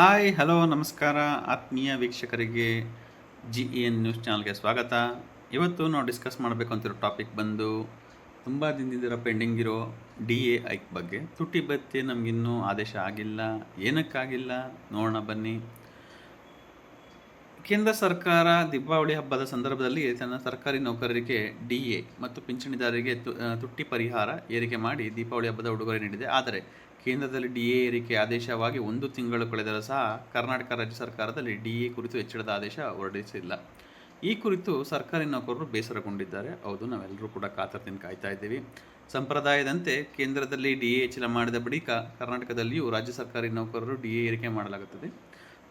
Hi, hello, ನಮಸ್ಕಾರ, ಆತ್ಮೀಯ ವೀಕ್ಷಕರಿಗೆ ಜಿ ಇ ಎನ್ ನ್ಯೂಸ್ ಚಾನಲ್ಗೆ ಸ್ವಾಗತ. ಇವತ್ತು ನಾವು ಡಿಸ್ಕಸ್ ಮಾಡಬೇಕು ಅಂತಿರೋ ಟಾಪಿಕ್ ಬಂದು ತುಂಬ ದಿನದಿಂದ ಪೆಂಡಿಂಗ್ ಇರೋ ಡಿ ಎ ಐಕ್ ಬಗ್ಗೆ. ತುಟಿ ಬತ್ತಿ ನಮಗಿನ್ನೂ ಆದೇಶ ಆಗಿಲ್ಲ. ಏನಕ್ಕಾಗಿಲ್ಲ? ನೋಡೋಣ ಬನ್ನಿ. ಕೇಂದ್ರ ಸರ್ಕಾರ ದೀಪಾವಳಿ ಹಬ್ಬದ ಸಂದರ್ಭದಲ್ಲಿ ತನ್ನ ಸರ್ಕಾರಿ ನೌಕರರಿಗೆ ಡಿ ಎ ಮತ್ತು ಪಿಂಚಣಿದಾರರಿಗೆ ತುಟ್ಟಿ ಪರಿಹಾರ ಏರಿಕೆ ಮಾಡಿ ದೀಪಾವಳಿ ಹಬ್ಬದ ಉಡುಗೊರೆ ನೀಡಿದೆ. ಆದರೆ ಕೇಂದ್ರದಲ್ಲಿ ಡಿ ಎ ಏರಿಕೆ ಆದೇಶವಾಗಿ ಒಂದು ತಿಂಗಳು ಕಳೆದರೂ ಸಹ ಕರ್ನಾಟಕ ರಾಜ್ಯ ಸರ್ಕಾರದಲ್ಲಿ ಡಿ ಎ ಕುರಿತು ಹೆಚ್ಚಳದ ಆದೇಶ ಹೊರಡಿಸಿಲ್ಲ. ಈ ಕುರಿತು ಸರ್ಕಾರಿ ನೌಕರರು ಬೇಸರಗೊಂಡಿದ್ದಾರೆ. ಹೌದು, ನಾವೆಲ್ಲರೂ ಕೂಡ ಕಾತರದಿಂದ ಕಾಯ್ತಾ ಇದ್ದೀವಿ. ಸಂಪ್ರದಾಯದಂತೆ ಕೇಂದ್ರದಲ್ಲಿ ಡಿ ಎ ಹೆಚ್ಚಳ ಮಾಡಿದ ಬಳಿಕ ಕರ್ನಾಟಕದಲ್ಲಿಯೂ ರಾಜ್ಯ ಸರ್ಕಾರಿ ನೌಕರರು ಡಿ ಎ ಏರಿಕೆ ಮಾಡಲಾಗುತ್ತದೆ.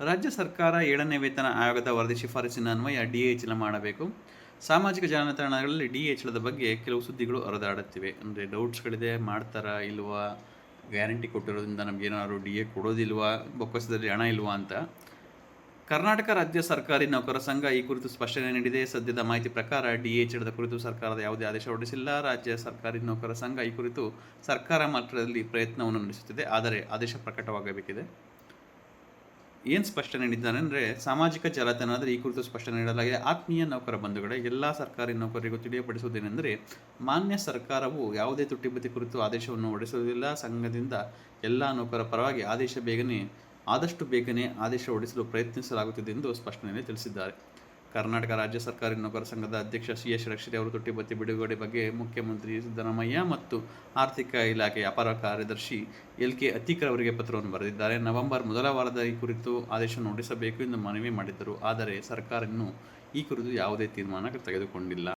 ರಾಜ್ಯ ಸರ್ಕಾರ ಏಳನೇ ವೇತನ ಆಯೋಗದ ವರದಿ ಶಿಫಾರಸಿನ ಅನ್ವಯ ಡಿ ಮಾಡಬೇಕು. ಸಾಮಾಜಿಕ ಜಾಲತಾಣಗಳಲ್ಲಿ ಡಿ ಹೆಚ್ಚಳದ ಬಗ್ಗೆ ಕೆಲವು ಸುದ್ದಿಗಳು ಹರಿದಾಡುತ್ತಿವೆ. ಅಂದರೆ ಡೌಟ್ಸ್ಗಳಿದೆ, ಮಾಡ್ತಾರಾ ಇಲ್ವಾ? ಗ್ಯಾರಂಟಿ ಕೊಟ್ಟಿರೋದ್ರಿಂದ ನಮಗೇನಾದ್ರು ಡಿ ಎ ಕೊಡೋದಿಲ್ವಾ? ಬೊಕ್ಕಸದಲ್ಲಿ ಹಣ ಇಲ್ವಾ ಅಂತ. ಕರ್ನಾಟಕ ರಾಜ್ಯ ಸರ್ಕಾರಿ ನೌಕರ ಸಂಘ ಈ ಕುರಿತು ಸ್ಪಷ್ಟನೆ ನೀಡಿದೆ. ಸದ್ಯದ ಮಾಹಿತಿ ಪ್ರಕಾರ ಡಿ ಎಚ್ ಹೆಚ್ಚಳದ ಕುರಿತು ಸರ್ಕಾರದ ಯಾವುದೇ ಆದೇಶ ಹೊರಡಿಸಿಲ್ಲ. ರಾಜ್ಯ ಸರ್ಕಾರಿ ನೌಕರ ಸಂಘ ಈ ಕುರಿತು ಸರ್ಕಾರ ಮಟ್ಟದಲ್ಲಿ ಪ್ರಯತ್ನವನ್ನು ನಡೆಸುತ್ತಿದೆ. ಆದರೆ ಆದೇಶ ಪ್ರಕಟವಾಗಬೇಕಿದೆ. ಏನು ಸ್ಪಷ್ಟನೆ ನೀಡಿದ್ದಾರೆ ಅಂದರೆ ಸಾಮಾಜಿಕ ಜಾಲತಾಣದಲ್ಲಿ ಈ ಕುರಿತು ಸ್ಪಷ್ಟನೆ ನೀಡಲಾಗಿದೆ. ಆತ್ಮೀಯ ನೌಕರ ಬಂಧುಗಳೇ, ಎಲ್ಲ ಸರ್ಕಾರಿ ನೌಕರರಿಗೂ ತಿಳಿಯಪಡಿಸುವುದೇನೆಂದರೆ ಮಾನ್ಯ ಸರ್ಕಾರವು ಯಾವುದೇ ತುಟ್ಟಿಬತಿ ಕುರಿತು ಆದೇಶವನ್ನು ಹೊರಡಿಸುವುದಿಲ್ಲ. ಸಂಘದಿಂದ ಎಲ್ಲ ನೌಕರ ಪರವಾಗಿ ಆದೇಶ ಬೇಗನೆ, ಆದಷ್ಟು ಬೇಗನೆ ಆದೇಶ ಹೊರಡಿಸಲು ಪ್ರಯತ್ನಿಸಲಾಗುತ್ತಿದೆ ಎಂದು ಸ್ಪಷ್ಟನೆಯಲ್ಲಿ ತಿಳಿಸಿದ್ದಾರೆ. ಕರ್ನಾಟಕ ರಾಜ್ಯ ಸರ್ಕಾರಿ ನೌಕರ ಸಂಘದ ಅಧ್ಯಕ್ಷ ಸಿ ಎಸ್ ರಕ್ಷಿತ್ ಅವರು ತುಟ್ಟಿಬತ್ತಿ ಬಿಡುಗಡೆ ಬಗ್ಗೆ ಮುಖ್ಯಮಂತ್ರಿ ಸಿದ್ದರಾಮಯ್ಯ ಮತ್ತು ಆರ್ಥಿಕ ಇಲಾಖೆಯ ಅಪರ ಕಾರ್ಯದರ್ಶಿ ಎಲ್ ಕೆ ಅತೀಕರ್ ಅವರಿಗೆ ಪತ್ರವನ್ನು ಬರೆದಿದ್ದಾರೆ. ನವೆಂಬರ್ ಮೊದಲ ವಾರದ ಈ ಕುರಿತು ಆದೇಶ ನೋಡಿಸಬೇಕು ಎಂದು ಮನವಿ ಮಾಡಿದ್ದರು. ಆದರೆ ಸರ್ಕಾರ ಇನ್ನೂ ಈ ಕುರಿತು ಯಾವುದೇ ತೀರ್ಮಾನ ತೆಗೆದುಕೊಂಡಿಲ್ಲ.